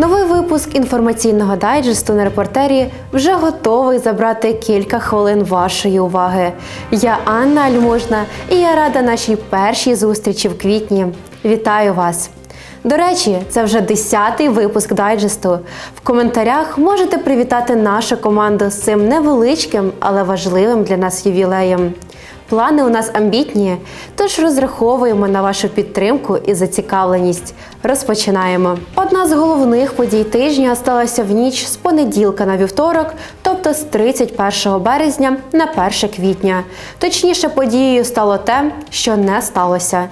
Новий випуск інформаційного дайджесту на репортері вже готовий забрати кілька хвилин вашої уваги. Я Анна Альможна і я рада нашій першій зустрічі в квітні. Вітаю вас! До речі, це вже десятий випуск дайджесту. В коментарях можете привітати нашу команду з цим невеличким, але важливим для нас ювілеєм. Плани у нас амбітні, тож розраховуємо на вашу підтримку і зацікавленість. Розпочинаємо. Одна з головних подій тижня сталася в ніч з понеділка на вівторок, тобто з 31 березня на 1 квітня. Точніше, подією стало те, що не сталося.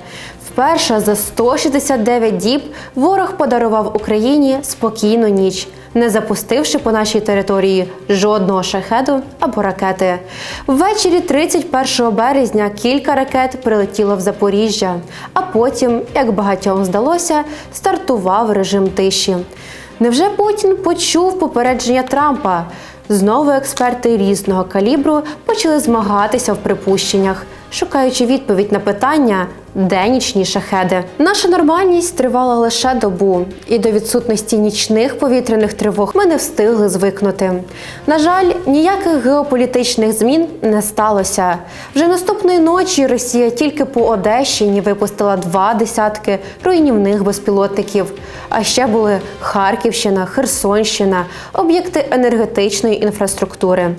Вперше за 169 діб ворог подарував Україні спокійну ніч, не запустивши по нашій території жодного шахеду або ракети. Ввечері 31 березня кілька ракет прилетіло в Запоріжжя, а потім, як багатьом здалося, стартував режим тиші. Невже Путін почув попередження Трампа? Знову експерти різного калібру почали змагатися в припущеннях, шукаючи відповідь на питання, де нічні шахеди. Наша нормальність тривала лише добу, і до відсутності нічних повітряних тривог ми не встигли звикнути. На жаль, ніяких геополітичних змін не сталося. Вже наступної ночі Росія тільки по Одещині випустила два десятки руйнівних безпілотників. А ще були Харківщина, Херсонщина, об'єкти енергетичної інфраструктури.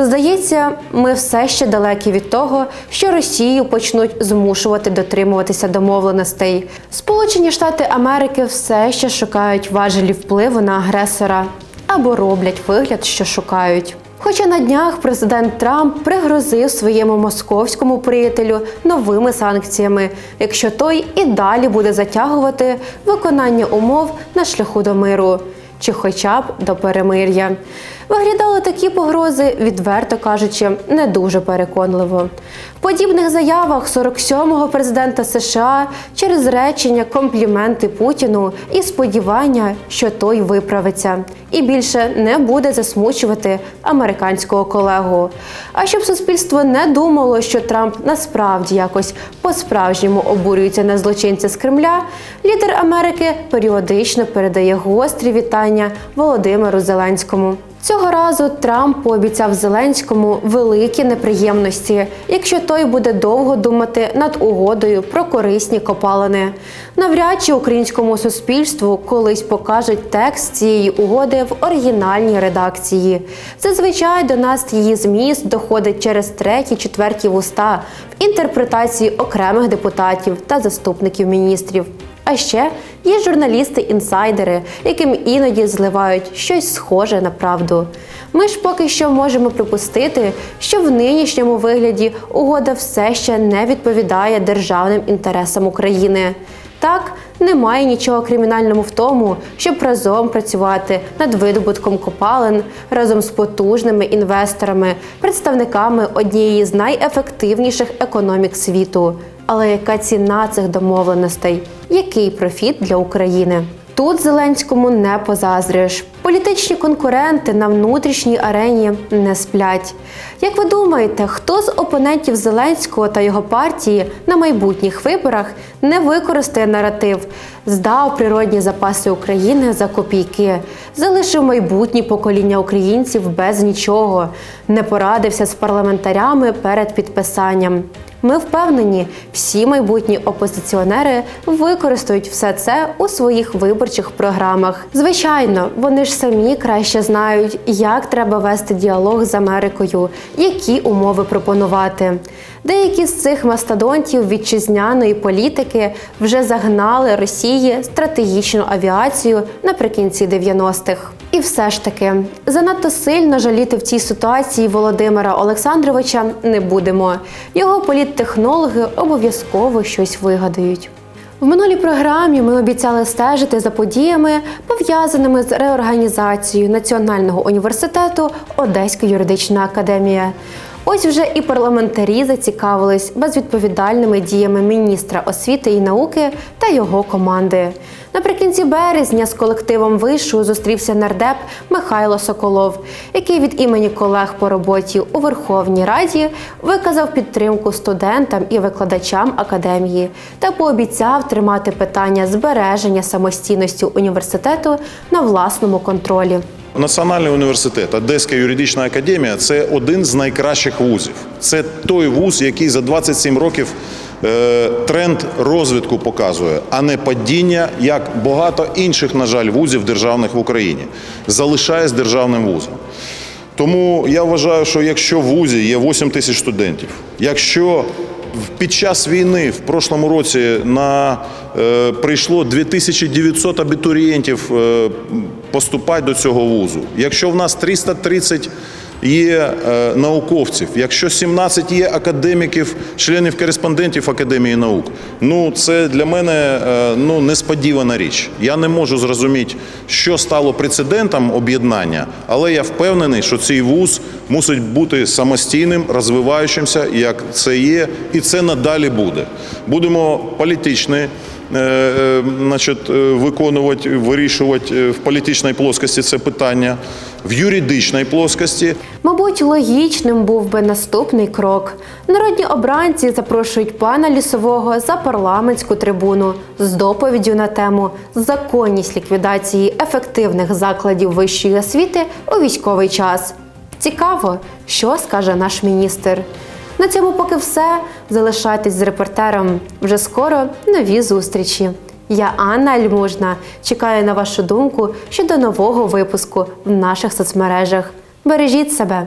Здається, ми все ще далекі від того, що Росію почнуть змушувати дотримуватися домовленостей. Сполучені Штати Америки все ще шукають важелі впливу на агресора або роблять вигляд, що шукають. Хоча на днях президент Трамп пригрозив своєму московському приятелю новими санкціями, якщо той і далі буде затягувати виконання умов на шляху до миру чи хоча б до перемир'я. Виглядали такі погрози, відверто кажучи, не дуже переконливо. В подібних заявах 47-го президента США через речення компліменти Путіну і сподівання, що той виправиться, і більше не буде засмучувати американського колегу. А щоб суспільство не думало, що Трамп насправді якось по-справжньому обурюється на злочинця з Кремля, лідер Америки періодично передає гострі вітання Володимиру Зеленському. Цього разу Трамп пообіцяв Зеленському великі неприємності, якщо той буде довго думати над угодою про корисні копалини. Навряд чи українському суспільству колись покажуть текст цієї угоди в оригінальній редакції. Зазвичай до нас її зміст доходить через треті, четверті вуста в інтерпретації окремих депутатів та заступників міністрів. А ще є журналісти-інсайдери, яким іноді зливають щось схоже на правду. Ми ж поки що можемо припустити, що в нинішньому вигляді угода все ще не відповідає державним інтересам України. Так, немає нічого кримінального в тому, щоб разом працювати над видобутком копалин разом з потужними інвесторами, представниками однієї з найефективніших економік світу. Але яка ціна цих домовленостей? Який профіт для України? Тут Зеленському не позаздриш. Політичні конкуренти на внутрішній арені не сплять. Як ви думаєте, хто з опонентів Зеленського та його партії на майбутніх виборах не використає наратив, здав природні запаси України за копійки, залишив майбутні покоління українців без нічого, не порадився з парламентарями перед підписанням? Ми впевнені, всі майбутні опозиціонери використають все це у своїх виборчих програмах. Звичайно, вони ж самі краще знають, як треба вести діалог з Америкою, які умови пропонувати. Деякі з цих мастодонтів вітчизняної політики вже загнали Росії стратегічну авіацію наприкінці 90-х. І все ж таки, занадто сильно жаліти в цій ситуації Володимира Олександровича не будемо. Його політтехнологи обов'язково щось вигадають. В минулій програмі ми обіцяли стежити за подіями, пов'язаними з реорганізацією Національного університету Одеська юридична академія. Ось вже і парламентарі зацікавились безвідповідальними діями міністра освіти і науки та його команди. Наприкінці березня з колективом вишу зустрівся нардеп Михайло Соколов, який від імені колег по роботі у Верховній Раді виказав підтримку студентам і викладачам академії та пообіцяв тримати питання збереження самостійності університету на власному контролі. Національний університет, Одеська юридична академія це один з найкращих вузів. Це той вуз, який за 27 років е, тренд розвитку показує, а не падіння, як багато інших, на жаль, вузів державних в Україні. Залишається державним вузом. Тому я вважаю, що якщо в вузі є 8 тисяч студентів, якщо під час війни в прошлому році на е, прийшло 2900 абітурієнтів е, поступати до цього вузу, якщо в нас 330 є е, науковців, якщо 17 є академіків, членів кореспондентів Академії наук, ну це для мене е, ну несподівана річ. Я не можу зрозуміти, що стало прецедентом об'єднання, але я впевнений, що цей вуз мусить бути самостійним, розвиваючимся, як це є, і це надалі буде. Будемо політичні. е, Значить, виконувати, вирішувати в політичній плоскості це питання, в юридичній плоскості Мабуть, логічним був би наступний крок. Народні обранці запрошують пана лісового за парламентську трибуну з доповіддю на тему законність ліквідації ефективних закладів вищої освіти у військовий час. Цікаво, що скаже наш міністр. На цьому поки все. Залишайтесь з репортером. Вже скоро нові зустрічі. Я Анна Альмужна. Чекаю на вашу думку щодо нового випуску в наших соцмережах. Бережіть себе!